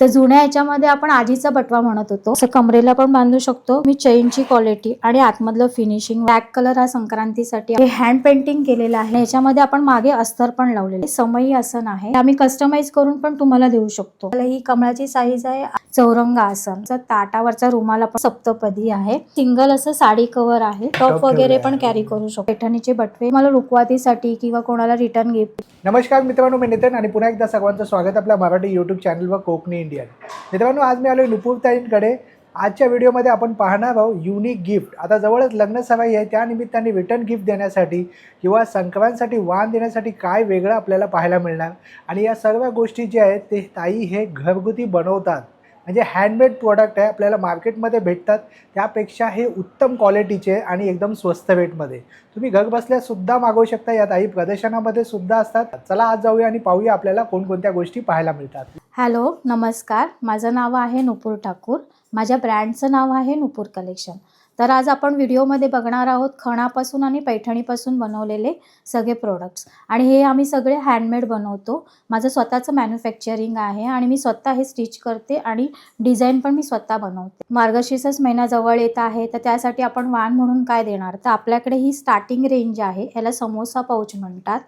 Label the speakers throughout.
Speaker 1: तर जुन्या याच्यामध्ये आपण आजीचा बटवा म्हणत होतो. असं कमरेला पण बांधू शकतो. मी चेनची क्वालिटी आणि आतमधलं फिनिशिंग ब्लॅक कलर हा संक्रांतीसाठी हे हँड पेंटिंग केलेलं आहे. याच्यामध्ये आपण मागे अस्तर पण लावलेले. समई आसन आहे. आम्ही कस्टमाइज करून पण तुम्हाला देऊ शकतो. ही कमळाची साईज आहे. चौरंग आसन. ताटावरचा रुमाला पण सप्तपदी आहे. सिंगल असं साडी कव्हर आहे. टॉप वगैरे पण. कॅरी करू शकतो. पैठणीचे बटवे. मला रुखवातीसाठी किंवा कोणाला रिटर्न गिफ्ट
Speaker 2: नमस्कार मित्रांनो मी नितीन आणि पुन्हा एकदा सर्वांचं स्वागत. आपल्या मराठी यूट्यूब चॅनलवर कोकणी इंडियन मित्रांनो आज मी आलो नुपूरताईंकडे आजच्या व्हिडिओमध्ये आपण पाहणार आहोत युनिक गिफ्ट आता जवळच लग्न सराई आहे. त्यानिमित्ताने रिटर्न गिफ्ट देण्यासाठी किंवा संक्रांतसाठी वाण देण्यासाठी काय वेगळं आपल्याला पाहायला मिळणार? आणि या सर्व गोष्टी ज्या आहेत ते ताई हे घरगुती बनवतात. म्हणजे हँडमेड प्रोडक्ट आहे आपल्याला मार्केटमध्ये भेटतात. त्यापेक्षा हे उत्तम क्वालिटीचे आणि एकदम स्वस्त रेटमध्ये तुम्ही घर बसल्यासुद्धा मागवू शकता. या ताई प्रदर्शनामध्ये सुद्धा असतात. चला आज जाऊया आणि पाहूया आपल्याला कोणकोणत्या गोष्टी पाहायला मिळतात.
Speaker 1: हॅलो नमस्कार. माझं नाव आहे नुपूर ठाकूर. माझ्या ब्रँडचं नाव आहे नुपूर कलेक्शन. तर आज आपण व्हिडिओमध्ये बघणार आहोत खणापासून आणि पैठणीपासून बनवलेले सगळे प्रोडक्ट्स आणि हे आम्ही सगळे हँडमेड बनवतो. माझं स्वतःचं मॅन्युफॅक्चरिंग आहे आणि मी स्वतः हे स्टिच करते आणि डिझाईन पण मी स्वतः बनवते. मार्गशीर्षच महिना जवळ येत आहे तर त्यासाठी आपण वाण म्हणून काय देणार? तर आपल्याकडे ही स्टार्टिंग रेंज आहे. याला समोसा पाऊच म्हणतात.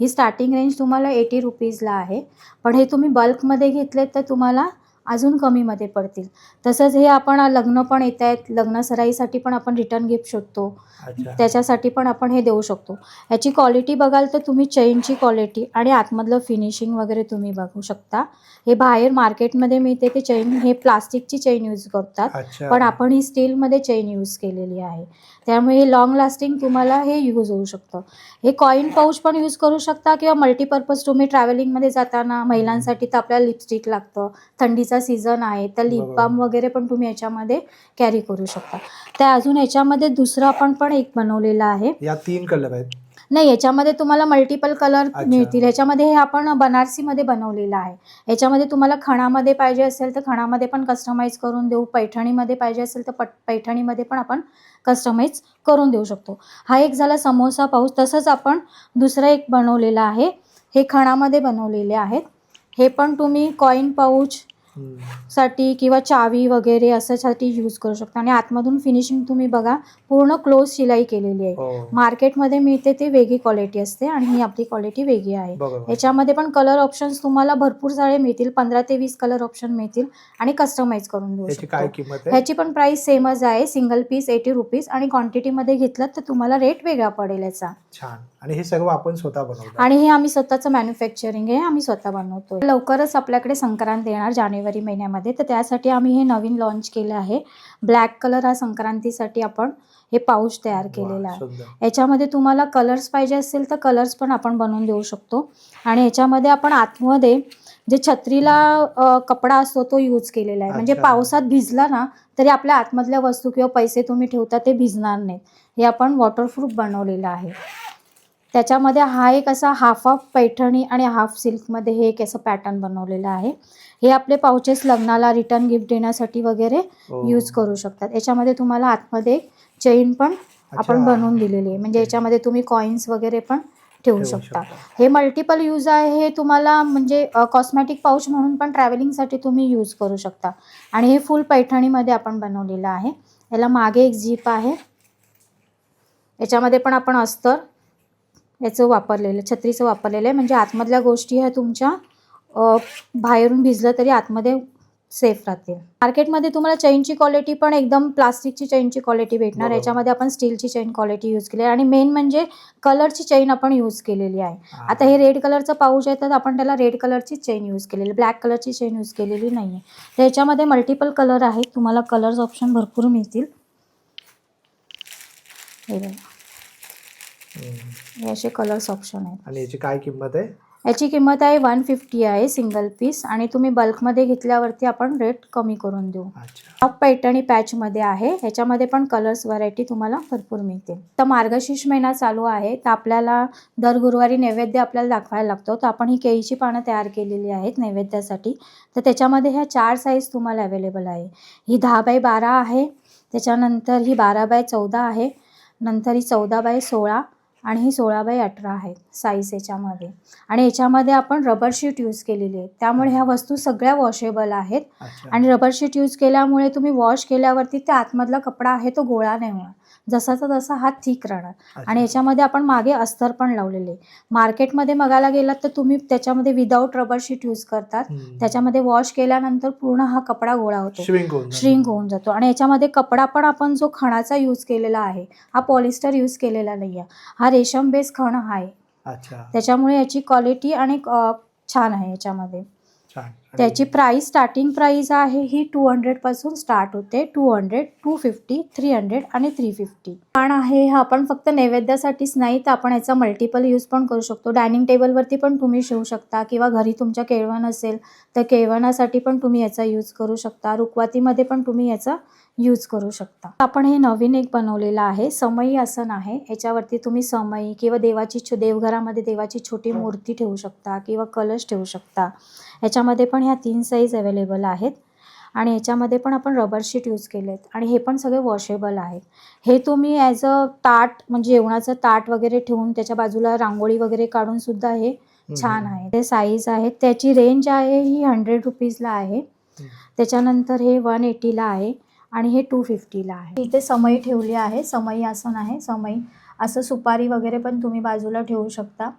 Speaker 1: ही स्टार्टिंग रेंज तुम्हाला एटी रुपीजला आहे. पण हे तुम्ही बल्कमध्ये घेतलेत तर तुम्हाला अजून कमीमध्ये पडतील. तसंच हे आपण लग्न पण येत आहेत. लग्न सराईसाठी पण आपण रिटर्न गिफ्ट शोधतो.
Speaker 2: अच्छा.
Speaker 1: त्याच्यासाठी पण आपण हे देऊ शकतो. याची क्वालिटी बघाल तर तुम्ही चेनची क्वालिटी आणि आतमधलं फिनिशिंग वगैरे तुम्ही बघू शकता. हे बाहेर मार्केटमध्ये मिळते ते चेन हे प्लास्टिकची चेन यूज करतात. पण आपण ही स्टीलमध्ये चेन यूज केलेली आहे. त्यामुळे हे लॉंग लास्टिंग तुम्हाला हे यूज होऊ शकतं. हे कॉईन पाऊच पण यूज करू शकता किंवा मल्टीपर्पज तुम्ही ट्रॅव्हलिंगमध्ये जाताना महिलांसाठी तर आपल्याला लिपस्टिक लागतं. थंडीचा सीझन आहे तर लिप. बाम वगैरे पण तुम्ही याच्यामध्ये कॅरी करू शकता. त्या अजून याच्यामध्ये दुसरं आपण पण एक बनवलेलं आहे.
Speaker 2: या तीन कलर आहेत.
Speaker 1: नाही याच्यामध्ये तुम्हाला मल्टिपल कलर. मिळतील. ह्याच्यामध्ये हे आपण बनारसीमध्ये बनवलेलं आहे. याच्यामध्ये तुम्हाला खणामध्ये पाहिजे असेल तर खणामध्ये पण कस्टमाइज करून देऊ. पैठणीमध्ये पाहिजे असेल तर पट पैठणीमध्ये पण आपण कस्टमाइज करून देऊ शकतो. हा एक झाला समोसा पाऊस. तसंच आपण दुसरं एक बनवलेलं आहे. हे खणामध्ये बनवलेले आहेत. हे पण तुम्ही कॉईन पाऊच साठी किंवा चावी वगैरे अशासाठी यूज करू शकता. आणि आतमधून फिनिशिंग तुम्ही बघा पूर्ण क्लोज शिलाई केलेली आहे.
Speaker 2: हो.
Speaker 1: मार्केटमध्ये मिळते ते वेगळी क्वालिटी असते आणि ही आपली क्वालिटी वेगळी आहे. याच्यामध्ये पण कलर ऑप्शन्स तुम्हाला भरपूर सारे मिळतील. पंधरा ते वीस कलर ऑप्शन मिळतील आणि कस्टमाइज करून देऊ शकतो. ह्याची पण प्राइस सेमच आहे. सिंगल पीस एटी रुपीज आणि क्वांटिटीमध्ये घेतलं तर तुम्हाला रेट वेगळा पडेल याचा.
Speaker 2: छान. आणि हे सर्व आपण स्वतः बनवतो.
Speaker 1: आणि हे आम्ही स्वतःचं मॅन्युफॅक्चरिंग आहे. आम्ही स्वतः बनवतो लवकरच आपल्याकडे संक्रांत येणार जानेवारी महिन्यामध्ये. तर त्यासाठी आम्ही हे नवीन लॉन्च केलं आहे. ब्लॅक कलर हा संक्रांतीसाठी आपण हे पाऊच तयार केलेला आहे. याच्यामध्ये तुम्हाला कलर्स पाहिजे असतील तर कलर्स पण आपण बनवून देऊ शकतो. आणि ह्याच्यामध्ये आपण आतमध्ये जे छत्रीला कपडा असतो तो यूज केलेला आहे. म्हणजे. पावसात भिजला ना तरी आपल्या आतमधल्या वस्तू किंवा पैसे तुम्ही ठेवता ते भिजणार नाहीत. हे आपण वॉटरप्रूफ बनवलेलं आहे. त्याच्यामध्ये हा एक असा हाफ ऑफ पैठणी आणि हाफ सिल्कमध्ये हे एक असं पॅटर्न बनवलेलं आहे. हे आपले पाउचेस लग्नाला रिटर्न गिफ्ट देण्यासाठी वगैरे
Speaker 2: हो.
Speaker 1: यूज करू शकतात. याच्यामध्ये तुम्हाला आतमध्ये चेन पण आपण. बनवून दिलेली आहे. म्हणजे याच्यामध्ये तुम्ही कॉईन्स वगैरे पण ठेवू शकता. हे मल्टिपल यूज आहे. हे तुम्हाला म्हणजे कॉस्मॅटिक पाऊच म्हणून पण ट्रॅव्हलिंगसाठी तुम्ही यूज करू शकता. आणि हे फुल पैठणीमध्ये आपण बनवलेलं आहे. याला मागे एक जीप आहे. याच्यामध्ये पण आपण अस्तर याचं वापरलेलं छत्रीचं वापरलेलं आहे. म्हणजे आतमधल्या गोष्टी ह्या तुमच्या बाहेरून भिजलं तरी आतमध्ये सेफ राहतील. मार्केटमध्ये तुम्हाला चेनची क्वालिटी पण एकदम प्लास्टिकची चेनची क्वालिटी भेटणार. याच्यामध्ये आपण स्टीलची चेन क्वालिटी यूज केली आहे. आणि मेन म्हणजे कलरची चेन आपण यूज केलेली आहे. आता हे रेड कलरचं पाऊच आहे तर आपण त्याला रेड कलरची चेन यूज केलेली ब्लॅक कलरची चेन यूज केलेली नाही आहे तर याच्यामध्ये मल्टिपल कलर आहेत. तुम्हाला कलर्स ऑप्शन भरपूर मिळतील. हे असे कलर्स ऑप्शन आहेत.
Speaker 2: आणि याची काय किंमत आहे?
Speaker 1: याची किंमत आहे वन फिफ्टी आहे सिंगल पीस आणि तुम्ही बल्कमध्ये घेतल्यावरती आपण रेट कमी करून देऊ. हा पैठणी पॅचमध्ये आहे. ह्याच्यामध्ये पण कलर्स व्हरायटी तुम्हाला भरपूर मिळतील. तर मार्गशीर्ष महिना चालू आहे. तर आपल्याला दर गुरुवारी नैवेद्य आपल्याला दाखवायला लागतो. तर आपण ही केळीची पानं तयार केलेली आहेत नैवेद्यासाठी. तर त्याच्यामध्ये ह्या चार साईज तुम्हाला अवेलेबल आहे. ही दहा बाय बारा आहे. त्याच्यानंतर ही बारा बाय चौदा आहे. नंतर ही चौदा बाय सोळा. आणि ही सोळा बाय अठरा आहे साईज याच्यामध्ये. आणि याच्यामध्ये आपण रबर शीट यूज केलेली आहे त्यामुळे ह्या वस्तू सगळ्या वॉशेबल आहेत. आणि रबर शीट यूज केल्यामुळे तुम्ही वॉश केल्यावरती त्या आतमधला कपडा आहे तो गोळा नाही होणार. जसाचा तसा हा थिक राहणार. आणि याच्यामध्ये आपण मागे अस्तर पण लावलेले. मार्केटमध्ये बघायला गेलात तर तुम्ही त्याच्यामध्ये विदाऊट रबर शीट यूज करतात. त्याच्यामध्ये वॉश केल्यानंतर पूर्ण हा कपडा गोळा होतो.
Speaker 2: श्रिंक होऊन जातं.
Speaker 1: आणि याच्यामध्ये कपडा पण आपण जो खणाचा यूज केलेला आहे हा पॉलिस्टर यूज केलेला नाही आहे हा रेशम बेस खण आहे. त्याच्यामुळे याची क्वालिटी आणि छान आहे याच्यामध्ये. त्याची प्राइस स्टार्टिंग प्राइस आहे ही टू हंड्रेडपासून स्टार्ट होते. Two hundred two fifty three hundred आणि थ्री फिफ्टी पण आहे हा. आपण फक्त नैवेद्यासाठीच नाही तर आपण याचा मल्टिपल यूज पण करू शकतो. डायनिंग टेबलवरती पण तुम्ही शिवू शकता किंवा घरी तुमच्या केळवण असेल तर केळवणासाठी पण तुम्ही याचा यूज करू शकता. रुखवातीमध्ये पण तुम्ही याचा यूज करू शकता. आपण हे नवीन एक बनवलेलं आहे समई आसन आहे. याच्यावरती तुम्ही समई किंवा देवाची देवघरामध्ये देवाची छोटी मूर्ती ठेवू शकता किंवा कलश ठेवू शकता. याच्यामध्ये पण ह्या तीन साईज अवेलेबल आहेत. आणि याच्यामध्ये पण आपण रबर शीट यूज केलेत. आणि हे पण सगळे वॉशेबल आहेत. हे तुम्ही ॲज अ ताट म्हणजे जेवणाचं ताट वगैरे ठेवून त्याच्या बाजूला रांगोळी वगैरे काढून सुद्धा हे छान आहे ते साईज आहे त्याची रेंज आहे ही हंड्रेड रुपीजला आहे. त्याच्यानंतर हे वन एटीला आहे. आणि हे टू फिफ्टीला आहे. इथे समई ठेवली आहे. समई आसन आहे. समई असं सुपारी वगैरे पण तुम्ही बाजूला ठेवू शकता.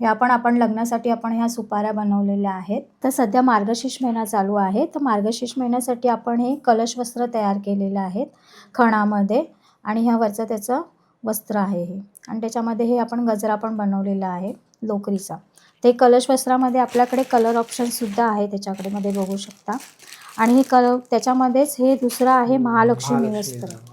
Speaker 2: हो.
Speaker 1: या पण आपण लग्नासाठी आपण ह्या सुपाऱ्या बनवलेल्या आहेत. तर सध्या मार्गशीर्ष महिना चालू आहे. तर मार्गशीर्ष महिन्यासाठी आपण हे कलश वस्त्र तयार केलेलं आहेत खणामध्ये आणि ह्यावरचं त्याचं वस्त्र आहे हे. आणि त्याच्यामध्ये हे आपण गजरा पण बनवलेला आहे लोकरीचा. ते कलश वस्त्रामध्ये आपल्याकडे कलर ऑप्शनसुद्धा आहे त्याच्याकडे मध्ये बघू शकता. आणि हे कल त्याच्यामध्येच हे दुसरं आहे महालक्ष्मी वस्त्र.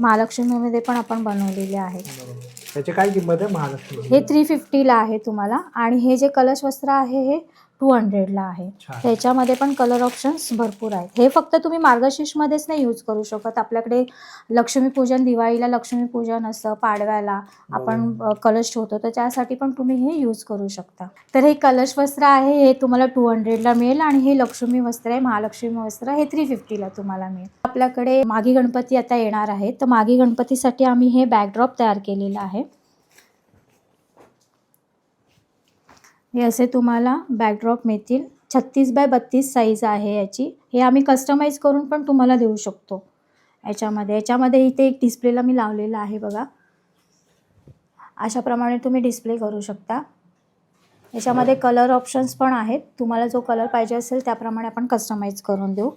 Speaker 1: महालक्ष्मीमध्ये पण आपण बनवलेले
Speaker 2: बरोबर. त्याची काय किंमत आहे महालक्ष्मी
Speaker 1: हे थ्री फिफ्टीला आहे तुम्हाला. आणि हे जे कलश वस्त्र आहे हे टू हंड्रेडला आहे. त्याच्यामध्ये पण कलर ऑप्शन्स भरपूर आहेत. हे फक्त तुम्ही मार्गशीर्षमध्येच नाही यूज करू शकत. आपल्याकडे लक्ष्मीपूजन दिवाळीला लक्ष्मीपूजन असतं पाडव्याला आपण कलश ठेवतो. तर त्यासाठी पण तुम्ही हे यूज करू शकता. तर हे कलश वस्त्र आहे हे तुम्हाला टू हंड्रेडला मिळेल आणि हे लक्ष्मी वस्त्र आहे महालक्ष्मी वस्त्र हे थ्री फिफ्टीला तुम्हाला मिळेल. आपल्याकडे मागी गणपती आता येणार आहे. तर मागी गणपतीसाठी आम्ही हे बॅकड्रॉप तयार केलेलं आहे. हे असे तुम्हाला बॅकड्रॉप मिळतील. छत्तीस बाय बत्तीस साईज आहे याची. हे आम्ही कस्टमाइज करून पण तुम्हाला देऊ शकतो. याच्यामध्ये याच्यामध्ये इथे एक डिस्प्लेला मी लावलेला आहे बघा. अशाप्रमाणे तुम्ही डिस्प्ले करू शकता. याच्यामध्ये कलर ऑप्शन्स पण आहेत. तुम्हाला जो कलर पाहिजे असेल त्याप्रमाणे आपण कस्टमाइज करून देऊ.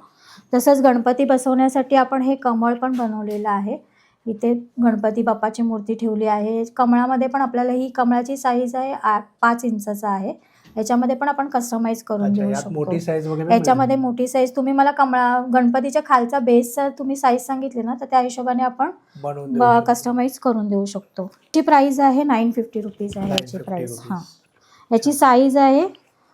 Speaker 1: तसंच गणपती बसवण्यासाठी आपण हे कमळ पण बनवलेलं आहे. इथे गणपती बाप्पाची मूर्ती ठेवली आहे. कमळामध्ये पण आपल्याला ही कमळाची साईज आहे पाच इंचाचा आहे. याच्यामध्ये पण आपण कस्टमाइज करून
Speaker 2: यात
Speaker 1: शकतो.
Speaker 2: मोठी साईज वगैरे
Speaker 1: याच्यामध्ये मोठी साईज तुम्ही मला कमळा गणपतीच्या खालचा बेसचा तुम्ही साईज सांगितली ना तर त्या हिशोबाने आपण. कस्टमाइज करून देऊ शकतो. याची प्राइस आहे नाईन फिफ्टी रुपीज आहे याची
Speaker 2: 950
Speaker 1: प्राइस. हां. याची साईज आहे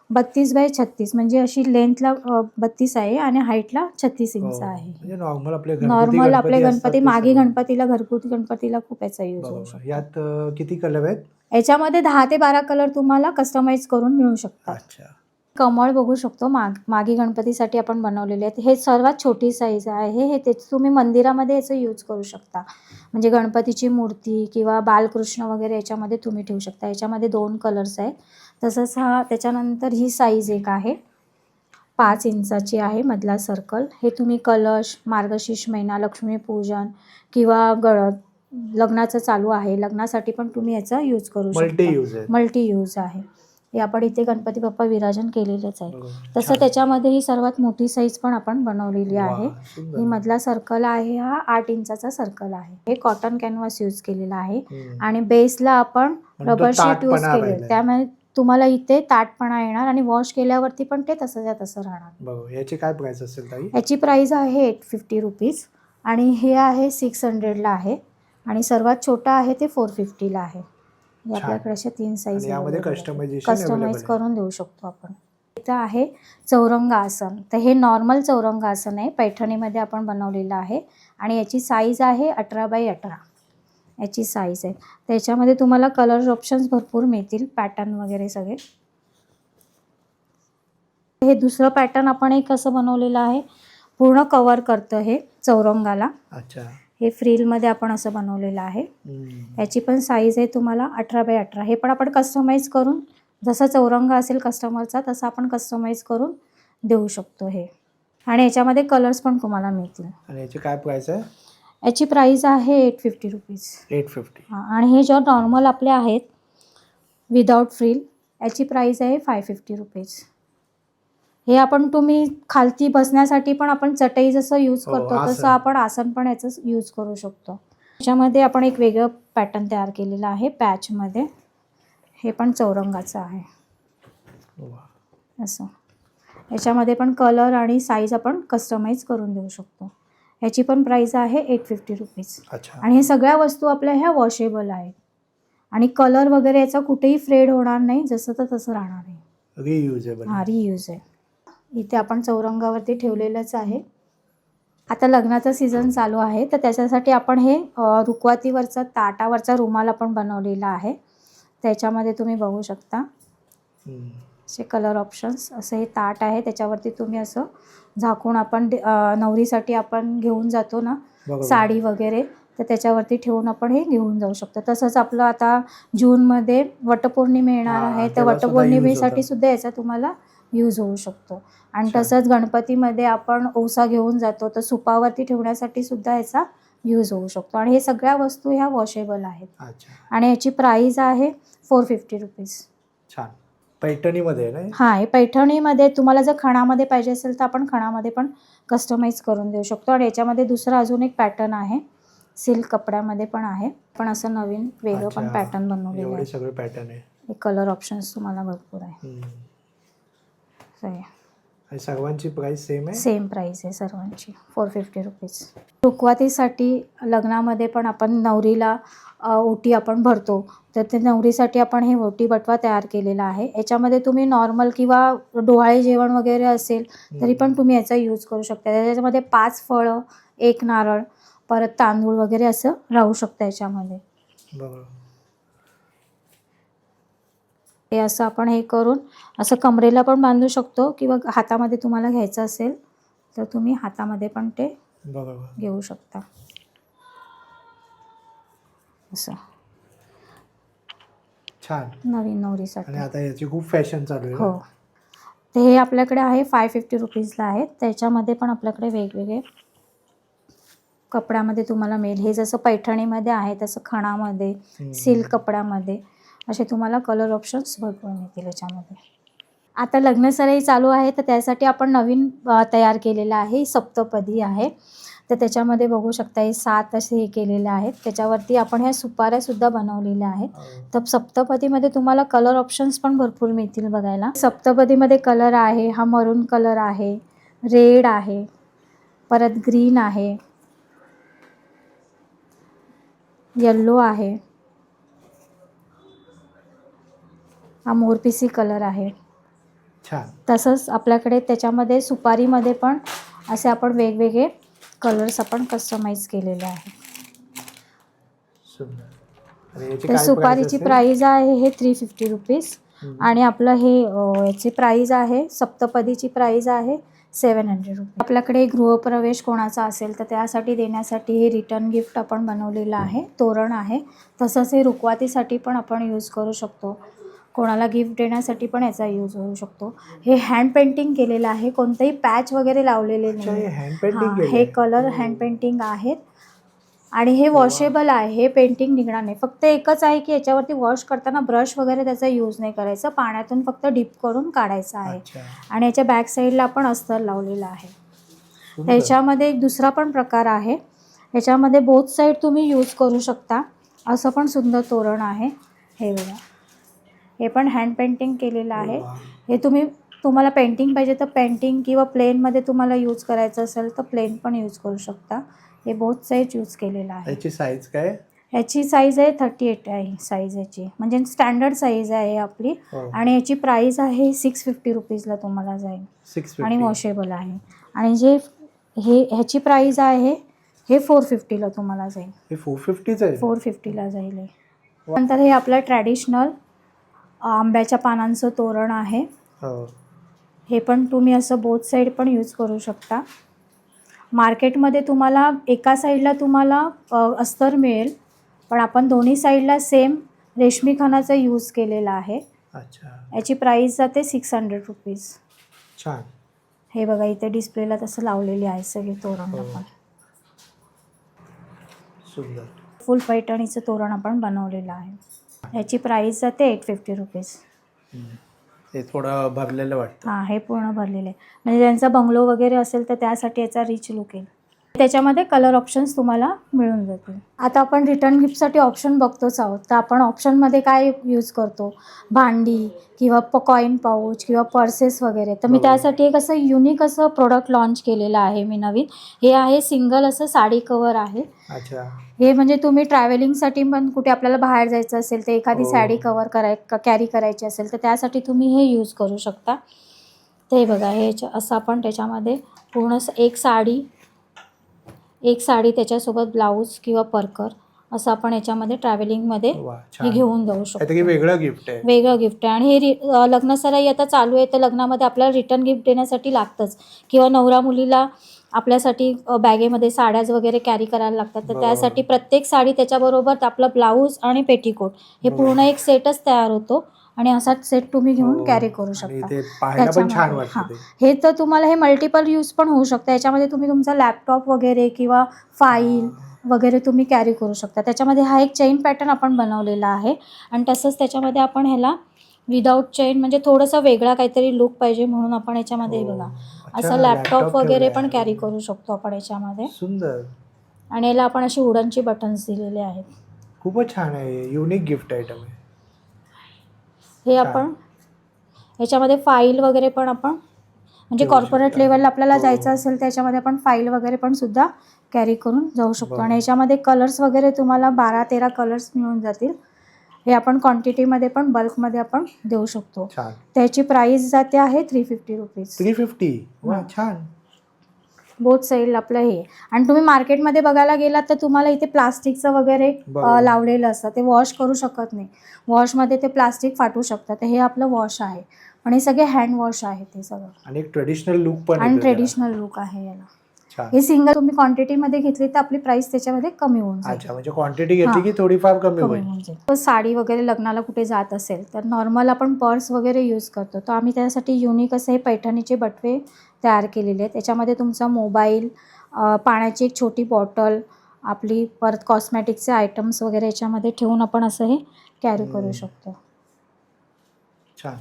Speaker 1: बत्तीस बाय छत्तीस म्हणजे अशी लेंथला बत्तीस आहे आणि हाईटला छत्तीस
Speaker 2: हो.
Speaker 1: इंच आहे
Speaker 2: नॉर्मल आपले
Speaker 1: नॉर्मल आपले गणपती मागी. गणपतीला घरगुती गणपतीला खूप याचा यूज. शकतो
Speaker 2: यात किती कलर आहेत
Speaker 1: याच्यामध्ये दहा ते बारा कलर तुम्हाला कस्टमाइज करून मिळू शकतात
Speaker 2: अच्छा
Speaker 1: कमळ बघू शकतो. माग मागी गणपतीसाठी आपण बनवलेले आहेत. हे सर्वात छोटी साईज आहे. हे ते तुम्ही मंदिरामध्ये याचं यूज करू शकता. म्हणजे गणपतीची मूर्ती किंवा बालकृष्ण वगैरे याच्यामध्ये तुम्ही ठेवू शकता. याच्यामध्ये दोन कलर्स आहेत. तसंच हा त्याच्यानंतर ही साईज एक आहे. पाच इंचाची आहे मधला सर्कल हे तुम्ही कलश मार्गशीर्ष महिना लक्ष्मीपूजन किंवा गळ लग्नाचं चालू आहे. लग्नासाठी पण तुम्ही याचा यूज करू शकता. मल्टी यूज आहे. हे आपण इथे गणपती बाप्पा विराजन केलेलंच आहे. तसं. त्याच्यामध्ये ही सर्वात मोठी साईज पण आपण बनवलेली आहे. ही मधला सर्कल आहे हा आठ इंचाचा सर्कल आहे. हे कॉटन कॅनव्हास यूज केलेला आहे. आणि बेसला आपण रबर शीट यूज केले. त्यामुळे तुम्हाला इथे ताटपणा येणार आणि वॉश केल्यावरती पण ते तसंच्या तसं राहणार.
Speaker 2: याची काय प्राइस असेल
Speaker 1: याची प्राईस आहे एट फिफ्टी रुपीज आणि हे आहे सिक्स हंड्रेडला आहे. आणि सर्वात छोटा आहे ते फोर फिफ्टीला आहे. हे
Speaker 2: छान.
Speaker 1: आपल्याकडे अशा तीन साईज
Speaker 2: यामध्ये कस्टमायझेशन
Speaker 1: कस्टमाइज करून देऊ शकतो आपण. इथं आहे चौरंग आसन तर हे नॉर्मल चौरंग आसन आहे. पैठणीमध्ये आपण बनवलेलं आहे. आणि याची साईज आहे अठरा बाय अठरा. याची साईज आहे. त्याच्यामध्ये तुम्हाला कलर ऑप्शन्स भरपूर मिळतील. पॅटर्न वगैरे सगळे. हे दुसरं पॅटर्न आपण एक कसं बनवलेलं आहे. पूर्ण कवर करतं हे चौरंगाला.
Speaker 2: अच्छा.
Speaker 1: हे फ्रीलमध्ये आपण असं बनवलेलं आहे. याची पण साईज आहे तुम्हाला अठरा बाय अठरा. हे पण आपण कस्टमाइज करून जसा चौरंग असेल कस्टमरचा तसा आपण कस्टमाइज करून देऊ शकतो हे. आणि याच्यामध्ये कलर्स पण तुम्हाला मिळतील.
Speaker 2: आणि याची काय प्राइस आहे?
Speaker 1: याची प्राईज आहे eight fifty rupees
Speaker 2: eight fifty
Speaker 1: हां आणि हे ज्या नॉर्मल आपले आहेत विदाउट फ्रील याची प्राईज आहे फाय फिफ्टी रुपीज हे आपण तुम्ही खालती बसण्यासाठी पण आपण चटई जसं यूज
Speaker 2: हो,
Speaker 1: करतो
Speaker 2: आसन.
Speaker 1: तसं आपण आसन पण याचं यूज करू शकतो. त्याच्यामध्ये आपण एक वेगळं पॅटर्न तयार केलेलं आहे पॅचमध्ये हे पण चौरंगाचं आहे. असं. याच्यामध्ये पण कलर आणि साईज आपण कस्टमाइज करून देऊ शकतो. याची पण प्राईज आहे एट फिफ्टी रुपीज
Speaker 2: अच्छा.
Speaker 1: आणि हे सगळ्या वस्तू आपल्या ह्या वॉशेबल आहेत. आणि कलर वगैरे याचा कुठेही फ्रेड होणार नाही जसं तर तसं राहणार आहे.
Speaker 2: रियुजेबल
Speaker 1: हा रियूज आहे इथे आपण चौरंगावरती ठेवलेलंच आहे. आता लग्नाचा सीझन चालू आहे तर त्याच्यासाठी आपण हे अ, रुखवातीवरचं ताटावरचा रुमाल आपण बनवलेला आहे. त्याच्यामध्ये तुम्ही बघू शकता. असे कलर ऑप्शन्स असं हे ताट आहे. त्याच्यावरती तुम्ही असं झाकून आपण नवरीसाठी आपण घेऊन जातो ना साडी वगैरे तर त्याच्यावरती ठेवून आपण हे घेऊन जाऊ शकतो. तसंच आपलं आता जूनमध्ये वटपौर्णिमा येणार आहे तर वटपौर्णिमेसाठी. सुद्धा याचा तुम्हाला यूज होऊ शकतो. आणि. तसंच गणपतीमध्ये आपण ओसा घेऊन जातो तर सुपावरती ठेवण्यासाठी सुद्धा याचा यूज होऊ शकतो. आणि हे सगळ्या वस्तू ह्या वॉशेबल आहेत. आणि याची प्राईज आहे फोर फिफ्टी रुपीज
Speaker 2: छान. पैठणीमध्ये
Speaker 1: हां? हे पैठणीमध्ये तुम्हाला जर खणामध्ये पाहिजे असेल तर आपण खणामध्ये पण कस्टमाइज करून देऊ शकतो. आणि याच्यामध्ये दुसरा अजून एक पॅटर्न आहे. सिल्क कपड्यामध्ये पण आहे. पण असं नवीन वेगळं पण. पॅटर्न बनवलेलं आहे.
Speaker 2: सगळे पॅटर्न आहे.
Speaker 1: कलर ऑप्शन्स तुम्हाला भरपूर आहे.
Speaker 2: आणि सर्वांची प्राइस सेम आहे?
Speaker 1: सेम प्राईस आहे सर्वांची. फोर फिफ्टी रुपीज रुखवातीसाठी लग्नामध्ये पण आपण नवरीला ओटी आपण भरतो. तर ते नवरीसाठी आपण हे ओटी बटवा तयार केलेला आहे. याच्यामध्ये तुम्ही नॉर्मल किंवा डोहाळे जेवण वगैरे असेल तरी पण तुम्ही याचा यूज करू शकता. त्याच्यामध्ये पाच फळं एक नारळ परत तांदूळ वगैरे असं राहू शकतं याच्यामध्ये.
Speaker 2: बरोबर.
Speaker 1: हे असं आपण हे करून असं कमरेला पण बांधू शकतो किंवा हातामध्ये तुम्हाला घ्यायचं असेल तर तुम्ही हातामध्ये पण ते घेऊ शकता. असं.
Speaker 2: छान.
Speaker 1: नवीन नवरीसाठी.
Speaker 2: आता याची खूप फॅशन चालू आहे
Speaker 1: हो? ते हे आपल्याकडे आहे फाय फिफ्टी रुपीजला आहे त्याच्यामध्ये पण आपल्याकडे वेगवेगळे कपड्यामध्ये तुम्हाला मिळेल. हे जसं पैठणीमध्ये आहे तसं खणामध्ये. सिल्क कपड्यामध्ये. असे तुम्हाला कलर ऑप्शन्स भरपूर मिळतील याच्यामध्ये. आता लग्नसराई चालू आहे तर त्यासाठी आपण नवीन तयार केलेलं आहे. सप्तपदी आहे. तर त्याच्यामध्ये बघू शकता हे सात असे हे केलेले आहेत. त्याच्यावरती आपण ह्या सुपाऱ्यासुद्धा बनवलेल्या आहेत.
Speaker 2: हो.
Speaker 1: तर सप्तपदीमध्ये तुम्हाला कलर ऑप्शन्स पण भरपूर मिळतील बघायला. सप्तपदीमध्ये कलर आहे हा मरून कलर आहे रेड आहे परत ग्रीन आहे येल्लो आहे. हा मोरपिसी कलर आहे.
Speaker 2: छान.
Speaker 1: तसंच आपल्याकडे त्याच्यामध्ये सुपारीमध्ये पण असे आपण वेगवेगळे कलर्स आपण कस्टमाइज केलेले आहे.
Speaker 2: सुंदर. आणि याची
Speaker 1: तर
Speaker 2: काय
Speaker 1: सुपारीची
Speaker 2: प्राइस
Speaker 1: प्राईज आहे हे थ्री फिफ्टी रुपीज आणि आपलं हे अ, याची प्राईज आहे सप्तपदीची प्राईज आहे सेवन हंड्रेड रुपीज आपल्याकडे गृहप्रवेश कोणाचा असेल तर त्यासाठी देण्यासाठी हे रिटर्न गिफ्ट आपण बनवलेलं आहे तोरण आहे. तसंच हे रुखवातीसाठी पण आपण यूज करू शकतो. कोणाला गिफ्ट देण्यासाठी पण याचा यूज होऊ शकतो. हे हँड पेंटिंग केलेलं आहे. कोणतंही पॅच वगैरे लावलेले नाही.
Speaker 2: हे
Speaker 1: कलर हँड पेंटिंग आहेत. आणि हे वॉशेबल आहे. हे पेंटिंग निघणार नाही. फक्त एकच आहे की याच्यावरती वॉश करताना ब्रश वगैरे त्याचा यूज नाही करायचा. पाण्यातून फक्त डिप करून काढायचं आहे. आणि याच्या बॅक साईडला आपण अस्तर लावलेलं आहे.
Speaker 2: सुंदर.
Speaker 1: याच्यामध्ये एक दुसरा पण प्रकार आहे. याच्यामध्ये बोथ साईड तुम्ही यूज करू शकता. असं पण सुंदर तोरण आहे. हे बघा. हे पण हँड पेंटिंग केलेलं आहे. हे तुम्ही तुम्हाला पेंटिंग पाहिजे तर पेंटिंग किंवा प्लेनमध्ये तुम्हाला यूज करायचं असेल तर प्लेन पण यूज करू शकता. हे बोथ साईज यूज केलेलं आहे.
Speaker 2: याची साईज काय?
Speaker 1: ह्याची साईज आहे थर्टी एट आहे साईज याची म्हणजे स्टँडर्ड साईज आहे आपली.
Speaker 2: हो.
Speaker 1: आणि याची प्राईस आहे सिक्स फिफ्टी रुपीजला तुम्हाला जाईल. आणि वॉशेबल आहे. आणि जे हे ह्याची प्राईज आहे हे फोर फिफ्टीला तुम्हाला जाईल.
Speaker 2: हे फोर फिफ्टीच आहे?
Speaker 1: फोर फिफ्टीला जाईल हे. नंतर हे आपलं ट्रॅडिशनल आंब्याच्या पानांचं तोरण आहे.
Speaker 2: हो.
Speaker 1: हे पण तुम्ही असं बोथ साईड पण यूज करू शकता. मार्केटमध्ये तुम्हाला एका साईडला तुम्हाला अस्तर मिळेल. पण आपण दोन्ही साईडला सेम रेशमी खणाचा यूज केलेला आहे.
Speaker 2: अच्छा.
Speaker 1: याची प्राईस जाते सिक्स हंड्रेड रुपीज
Speaker 2: छान.
Speaker 1: हे बघा इथे डिस्प्लेला तसं लावलेली आहे सगळी तोरण
Speaker 2: हो.
Speaker 1: आपण.
Speaker 2: सुंदर.
Speaker 1: फुल पैठणीचं तोरण आपण बनवलेलं आहे. याची प्राईस जाते एट फिफ्टी रुपीज.
Speaker 2: ते थोडं भरलेलं वाटतं.
Speaker 1: हां हे पूर्ण भरलेलं आहे. म्हणजे ज्यांचा बंगलो वगैरे असेल तर त्यासाठी याचा रिच लुक येईल. त्याच्यामध्ये कलर ऑप्शन्स तुम्हाला मिळून जातील. आता आपण रिटर्न गिफ्टसाठी ऑप्शन बघतोच आहोत. तर आपण ऑप्शनमध्ये काय यूज करतो? भांडी किंवा प कॉईन पाऊच किंवा पर्सेस वगैरे. तर मी. त्यासाठी एक असं युनिक असं प्रोडक्ट लॉन्च केलेलं आहे मी नवीन. हे आहे सिंगल असं साडी कवर आहे.
Speaker 2: अच्छा.
Speaker 1: हे म्हणजे तुम्ही ट्रॅव्हलिंगसाठी पण कुठे आपल्याला बाहेर जायचं असेल तर एखादी
Speaker 2: हो.
Speaker 1: साडी कवर कराय कॅरी करायची असेल तर त्यासाठी तुम्ही हे यूज करू शकता. ते बघा हे याच्या- असं आपण त्याच्यामध्ये पूर्ण स- एक साडी एक साडी त्याच्यासोबत ब्लाऊज किंवा परकर असं आपण याच्यामध्ये ट्रॅव्हलिंगमध्ये
Speaker 2: वा
Speaker 1: हे
Speaker 2: छान
Speaker 1: घेऊन जाऊ
Speaker 2: काहीतरी
Speaker 1: शकतो.
Speaker 2: वेगळं गिफ्ट आहे.
Speaker 1: वेगळं गिफ्ट आहे. आणि हे रि अ, लग्नसराई आता चालू आहे तर लग्नामध्ये आपल्याला रिटर्न गिफ्ट देण्यासाठी लागतंच. किंवा नवरा मुलीला आपल्यासाठी अ, बॅगेमध्ये साड्याज वगैरे कॅरी करायला लागतात. तर
Speaker 2: बरोबर.
Speaker 1: त्यासाठी प्रत्येक साडी त्याच्याबरोबर आपलं ब्लाऊज आणि पेटीकोट हे. पूर्ण एक सेटच तयार होतो. आणि असाच सेट तुम्ही घेऊन
Speaker 2: हो.
Speaker 1: कॅरी करू
Speaker 2: आणि
Speaker 1: शकता. त्याच्यामध्ये, हां. हे तर तुम्हाला हे मल्टिपल यूज पण होऊ शकतं. याच्यामध्ये तुम्ही तुमचा लॅपटॉप वगैरे किंवा फाईल वगैरे तुम्ही कॅरी करू शकता. त्याच्यामध्ये हा एक चेन पॅटर्न आपण बनवलेला आहे. आणि तसंच त्याच्यामध्ये आपण ह्याला विदाऊट चेन म्हणजे थोडंसं वेगळा काहीतरी लुक पाहिजे म्हणून आपण याच्यामध्ये हे.
Speaker 2: हो.
Speaker 1: बघा असं लॅपटॉप वगैरे. पण कॅरी करू शकतो आपण याच्यामध्ये.
Speaker 2: सुंदर.
Speaker 1: आणि याला आपण अशी वुडनची बटन्स दिलेले आहेत.
Speaker 2: खूपच छान आहे. युनिक गिफ्ट आयटम आहे.
Speaker 1: हे. आपण याच्यामध्ये फाईल वगैरे पण आपण म्हणजे कॉर्पोरेट. लेवलला आपल्याला
Speaker 2: हो.
Speaker 1: जायचं असेल त्याच्यामध्ये आपण फाईल वगैरे पण सुद्धा कॅरी करून जाऊ शकतो. आणि याच्यामध्ये कलर्स वगैरे तुम्हाला बारा तेरा कलर्स मिळून जातील हे आपण क्वांटिटीमध्ये पण बल्कमध्ये आपण देऊ शकतो त्याची प्राईस जाते आहे three fifty rupees
Speaker 2: three fifty. छान
Speaker 1: बोथ साईड आपलं हे. आणि तुम्ही मार्केटमध्ये बघायला गेलात तर तुम्हाला इथे प्लास्टिकचं वगैरे लावलेलं असतं. ते वॉश करू शकत नाही. वॉशमध्ये ते प्लास्टिक फाटू शकतं. तर हे आपलं वॉश आहे. पण हे सगळे हँड वॉश आहे ते सगळं.
Speaker 2: आणि ट्रेडिशनल लुक पण
Speaker 1: आणि. ट्रेडिशनल लुक आहे याला. हे सिंगल तुम्ही क्वांटिटीमध्ये घेतली तर आपली प्राइस त्याच्यामध्ये कमी होऊन
Speaker 2: अच्छा म्हणजे क्वांटिटी घेतली. की थोडीफार कमी होईल.
Speaker 1: साडी वगैरे लग्नाला कुठे जात असेल तर नॉर्मल आपण पर्स वगैरे यूज करतो. तर आम्ही त्यासाठी युनिक असे हे पैठणीचे बटवे तयार केलेले आहेत. त्याच्यामध्ये तुमचा मोबाईल पाण्याची एक छोटी बॉटल आपली परत कॉस्मॅटिकचे आयटम्स वगैरे याच्यामध्ये ठेवून आपण असं हे कॅरी करू. शकतो.
Speaker 2: छान.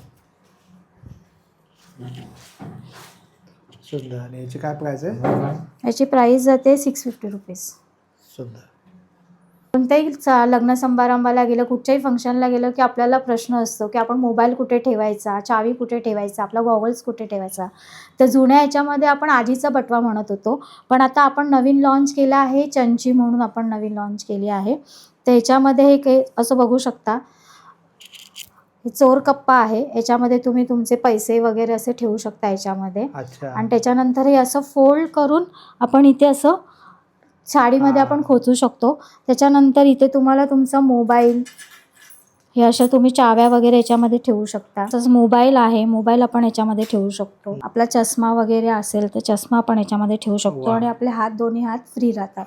Speaker 2: सुंदर. आणि याची काय प्राइस आहे?
Speaker 1: याची जाते सिक्स फिफ्टी रुपीज
Speaker 2: सुंदर.
Speaker 1: कोणत्याही चा- लग्न समारंभाला गेलं कुठच्याही फंक्शनला गेलं की आपल्याला प्रश्न असतो की आपण मोबाईल कुठे ठेवायचा चावी कुठे ठेवायचा आपला गॉगल्स कुठे ठेवायचा. तर जुन्या याच्यामध्ये आपण आजीचा बटवा म्हणत होतो. पण आता आपण नवीन लॉन्च केला आहे चंची म्हणून आपण नवीन लॉन्च केली आहे. तर याच्यामध्ये हे काही असं बघू शकता. हे चोर कप्पा आहे. याच्यामध्ये तुम्ही तुमचे पैसे वगैरे असे ठेवू शकता याच्यामध्ये. आणि त्याच्यानंतर हे असं फोल्ड करून आपण इथे असं साडीमध्ये. आपण खोचू शकतो. त्याच्यानंतर इथे तुम्हाला तुमचा मोबाईल हे अशा तुम्ही चाव्या वगैरे याच्यामध्ये ठेवू शकता. तसंच मोबाईल आहे मोबाईल आपण याच्यामध्ये ठेवू शकतो. आपला चष्मा वगैरे असेल तर चष्मा आपण याच्यामध्ये ठेवू शकतो. आणि आपले हात दोन्ही हात फ्री राहतात.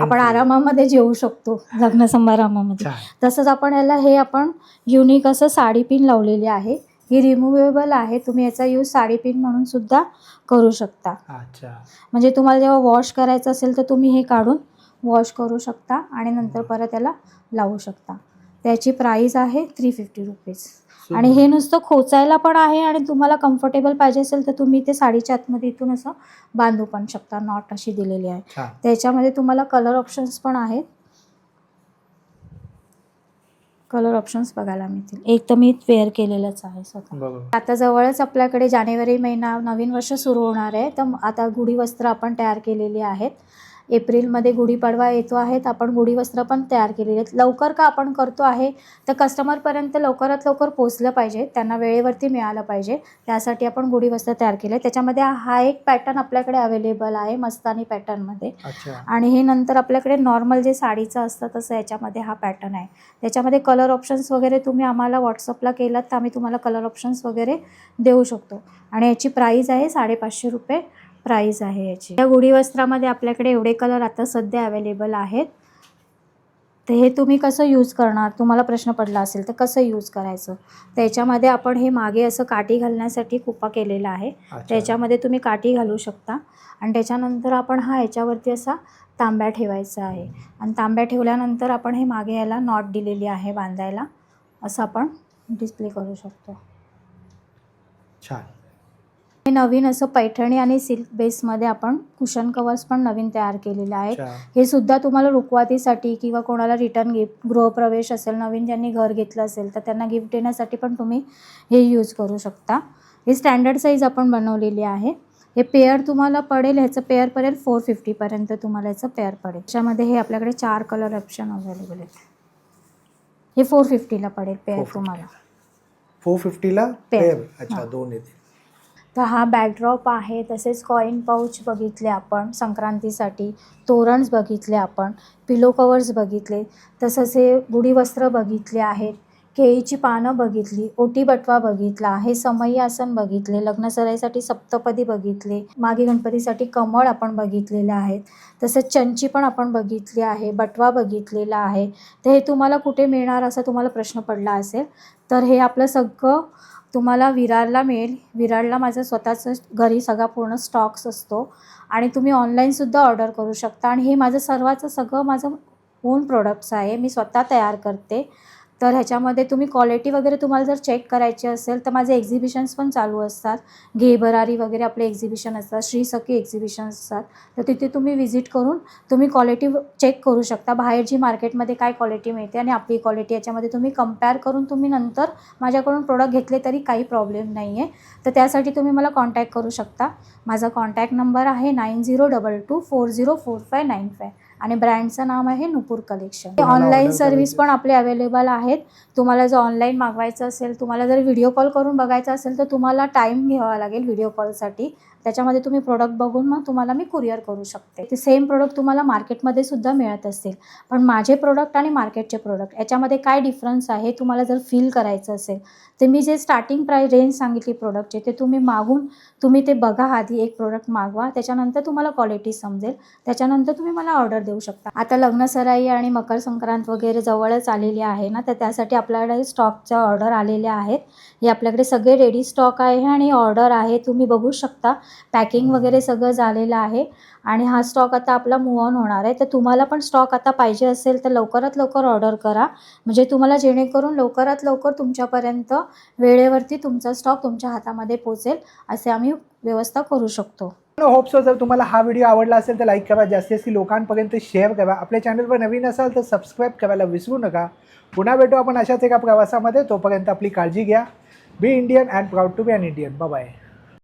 Speaker 1: आपण. आरामामध्ये जेवू शकतो लग्न समारंभामध्ये. तसंच आपण याला हे आपण युनिक असं साडी पिन लावलेली आहे. ही रिमुवेबल आहे. तुम्ही याचा यूज साडी पिन म्हणून सुद्धा करू शकता. म्हणजे तुम्हाला जेव्हा वॉश करायचं असेल तर तुम्ही हे काढून वॉश करू शकता आणि नंतर परत याला लावू शकता. त्याची प्राईस आहे थ्री फिफ्टी रुपीज आणि हे नुसतं खोचायला पण आहे आणि तुम्हाला कम्फर्टेबल पाहिजे असेल तर तुम्ही ते साडीच्या आतमध्ये इथून असं बांधू पण शकता. नॉट अशी दिलेली आहे. त्याच्यामध्ये तुम्हाला कलर ऑप्शन्स पण आहेत. कलर ऑप्शन्स बघायला मिळतील. एक तर मी वेअर केलेलंच आहे स्वतः. आता जवळच आपल्याकडे जानेवारी महिना नवीन वर्ष सुरू होणार आहे. तर आता गुढी वस्त्र आपण तयार केलेली आहेत. एप्रिलमध्ये गुढीपाडवा येतो आहे तर आपण गुढी वस्त्र पण तयार केलेली आहेत. लवकर का आपण करतो आहे? तर कस्टमरपर्यंत लवकरात लवकर पोचलं पाहिजे त्यांना वेळेवरती मिळालं पाहिजे. त्यासाठी आपण गुढी वस्त्र तयार केले. त्याच्यामध्ये हा एक पॅटर्न आपल्याकडे अवेलेबल आहे मस्तानी पॅटर्नमध्ये आणि हे नंतर आपल्याकडे नॉर्मल जे साडीचं असतं तसं याच्यामध्ये हा पॅटर्न आहे. त्याच्यामध्ये कलर ऑप्शन्स वगैरे तुम्ही आम्हाला व्हॉट्सअपला केलात तर आम्ही तुम्हाला कलर ऑप्शन्स वगैरे देऊ शकतो. आणि याची प्राईज आहे साडेपाचशे रुपये. प्राईस आहे याची. या गुढी वस्त्रामध्ये आपल्याकडे एवढे कलर आता सध्या अवेलेबल आहेत. तर हे तुम्ही कसं यूज करणार? तुम्हाला प्रश्न पडला असेल तर कसं यूज करायचं? त्याच्यामध्ये आपण हे मागे असं काठी घालण्यासाठी कुपा केलेला आहे. त्याच्यामध्ये तुम्ही काठी घालू शकता. आणि त्याच्यानंतर आपण हा याच्यावरती असा तांब्या ठेवायचा आहे. आणि तांब्या ठेवल्यानंतर आपण हे मागे याला नॉट दिलेली आहे बांधायला. असं आपण डिस्प्ले करू शकतो.
Speaker 2: छान.
Speaker 1: हे नवीन असं पैठणी आणि सिल्क बेसमध्ये आपण कुशन कवर्स पण नवीन तयार केलेले आहेत. हे सुद्धा तुम्हाला रुखवातीसाठी किंवा कोणाला रिटर्न गिफ्ट गृहप्रवेश असेल नवीन ज्यांनी घर घेतलं असेल तर त्यांना गिफ्ट देण्यासाठी पण तुम्ही हे यूज करू शकता. हे स्टँडर्ड साईज आपण बनवलेली आहे. हे पेअर तुम्हाला पडेल ह्याचं पेअर पडेल फोर फिफ्टीपर्यंत तुम्हाला याचं पेअर पडेल. त्याच्यामध्ये हे आपल्याकडे चार कलर ऑप्शन अवेलेबल आहेत. हे फोर फिफ्टीला पडेल पेअर
Speaker 2: 450.
Speaker 1: तुम्हाला.
Speaker 2: फोर फिफ्टीला.
Speaker 1: पेर
Speaker 2: अच्छा. दोन येते
Speaker 1: तर हा बॅकड्रॉप आहे. तसेच कॉईन पाऊच बघितले आपण. संक्रांतीसाठी तोरण्स बघितले आपण. पिलो कवर्स बघितले. तसंच हे गुढीवस्त्र बघितले आहेत. केळीची पानं बघितली. ओटी बटवा बघितला. हे समयी आसन बघितले. लग्नसराईसाठी सप्तपदी बघितले. मागे गणपतीसाठी कमळ आपण बघितलेले आहेत तसंच चंची पण आपण बघितली आहे. बटवा बघितलेला आहे. तर हे तुम्हाला कुठे मिळणार असा तुम्हाला प्रश्न पडला असेल तर हे आपलं सगळं तुम्हाला विरारला मिळेल. विरारला माझं स्वतःचं घरी सगळा पूर्ण स्टॉक्स असतो. आणि तुम्ही ऑनलाईनसुद्धा ऑर्डर करू शकता. आणि हे माझं सर्वाचं सगळं माझं ओन प्रोडक्ट्स आहे. मी स्वतः तयार करते. तर ह्याच्यामध्ये तुम्ही क्वालिटी वगैरे तुम्हाला जर चेक करायची असेल तर माझे एक्झिबिशन्स पण चालू असतात. घेबरारी वगैरे आपले एक्झिबिशन असतात श्री सखी एक्झिबिशन असतात. तर तिथे तुम्ही व्हिजिट करून तुम्ही क्वालिटी चेक करू शकता. बाहेर जी मार्केटमध्ये काय क्वालिटी मिळते आणि आपली क्वालिटी याच्यामध्ये तुम्ही कंपेअर करून तुम्ही नंतर माझ्याकडून प्रोडक्ट घेतले तरी काही प्रॉब्लेम नाही आहे तर त्यासाठी तुम्ही मला कॉन्टॅक्ट करू शकता. माझा कॉन्टॅक्ट नंबर आहे nine zero double two four zero four five nine five आणि ब्रँडचं नाव आहे नुपूर कलेक्शन. ऑनलाईन सर्व्हिस पण आपले अवेलेबल आहेत. तुम्हाला जर ऑनलाईन मागवायचं असेल तुम्हाला जर व्हिडिओ कॉल करून बघायचं असेल तर तुम्हाला टाईम घ्यावा लागेल व्हिडिओ कॉलसाठी त्याच्यामध्ये तुम्ही प्रोडक्ट बघून मग तुम्हाला मी कुरिअर करू शकते. ते सेम प्रोडक्ट तुम्हाला मार्केटमध्ये सुद्धा मिळत असतील पण माझे प्रोडक्ट आणि मार्केटचे प्रोडक्ट याच्यामध्ये काय डिफरन्स आहे तुम्हाला जर फील करायचं असेल तर मी जे स्टार्टिंग प्राईस रेंज सांगितली प्रोडक्टचे ते तुम्ही मागून तुम्ही ते बघा आधी एक प्रोडक्ट मागवा. त्याच्यानंतर तुम्हाला क्वालिटी समजेल. त्याच्यानंतर तुम्ही मला ऑर्डर देऊ शकता. आता लग्नसराई आणि मकर संक्रांत वगैरे जवळच आलेली आहे ना तर त्यासाठी आपल्याकडे स्टॉकच्या ऑर्डर आलेल्या आहेत. हे आपल्याकडे सगळे रेडी स्टॉक आहे आणि ऑर्डर आहे. तुम्ही बघू शकता. पॅकिंग वगैरे सगळं झालेलं आहे. आणि हा स्टॉक आता आपला मूव ऑन होणार आहे. तर तुम्हाला पण स्टॉक आता पाहिजे असेल तर लवकरात लवकर ऑर्डर करा. म्हणजे तुम्हाला जेणेकरून लवकरात लवकर तुमच्यापर्यंत वेळेवरती तुमचा स्टॉक तुमच्या हातामध्ये पोचेल असे आम्ही व्यवस्था करू शकतो.
Speaker 2: होपसो जर तुम्हाला हा व्हिडिओ आवडला असेल तर लाईक करा. जास्तीत जास्त लोकांपर्यंत शेअर करा. आपल्या चॅनलवर नवीन असाल तर सबस्क्राईब करायला विसरू नका. पुन्हा भेटू आपण अशाच एका प्रवासामध्ये. तोपर्यंत आपली काळजी घ्या. Be Indian and proud to be an Indian bye